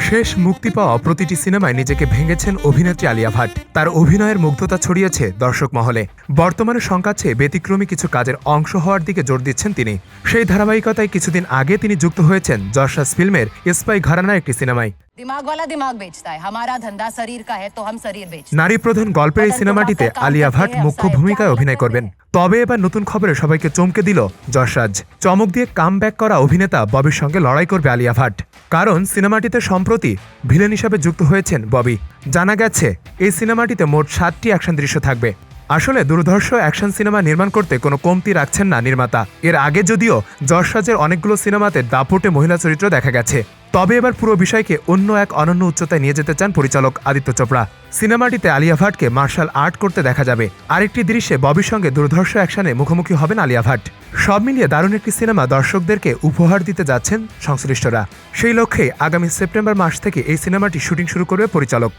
শেষ মুক্তি পাওয়া প্রতিটি সিনেমায় নিজেকে ভেঙেছেন অভিনেত্রী আলিয়া ভাট। তার অভিনয়ের মুগ্ধতা ছড়িয়েছে দর্শক মহলে। বর্তমানে সংকাচ্ছে ব্যতিক্রমী কিছু কাজের অংশ হওয়ার দিকে জোর দিচ্ছেন তিনি। সেই ধারাবাহিকতায় কিছুদিন আগে তিনি যুক্ত হয়েছেন জশাস ফিল্মের স্পাই ঘরানা একটি সিনেমায়। दिमाग वाला दिमाग बेचता है हमारा धंधा शरीर का है तो हम शरीर बेचते নারী প্রধান গল্পের এই সিনেমাটিতে আলিয়া ভাট মুখ্য ভূমিকায় অভিনয় করবেন তবে এবার নতুন খবরে সবাইকে চমকে দিল যশরাজ চমক দিয়ে কাম করা অভিনেতা ববির সঙ্গে লড়াই করবে আলিয়া ভাট কারণ সিনেমাটিতে সম্প্রতি ভিলেন হিসাবে যুক্ত হয়েছেন ববি জানা গেছে এই সিনেমাটিতে মোট সাতটি অ্যাকশন দৃশ্য থাকবে আসলে দুর্ধর্ষ অ্যাকশন সিনেমা নির্মাণ করতে কোনো কমতি রাখছেন না নির্মাতা। এর আগে যদিও যশরাজের অনেকগুলো সিনেমাতে দাপুটে মহিলা চরিত্র দেখা গেছে। তবে এবার পুরো বিষয়কে অন্য এক অনন্য উচ্চতায় নিয়ে যেতে চান পরিচালক আদিত্য চোপড়া। সিনেমাটিতে আলিয়া ভাটকে মার্শাল আর্ট করতে দেখা যাবে। আরেকটি দৃশ্যে ববির সঙ্গে দুর্ধর্ষ অ্যাকশনে মুখোমুখি হবেন আলিয়া ভাট। সব মিলিয়ে দারুণ একটি সিনেমা দর্শকদেরকে উপহার দিতে যাচ্ছেন সংশ্লিষ্টরা। সেই লক্ষ্যে আগামী সেপ্টেম্বর মাস থেকে এই সিনেমাটি শুটিং শুরু করবে পরিচালক।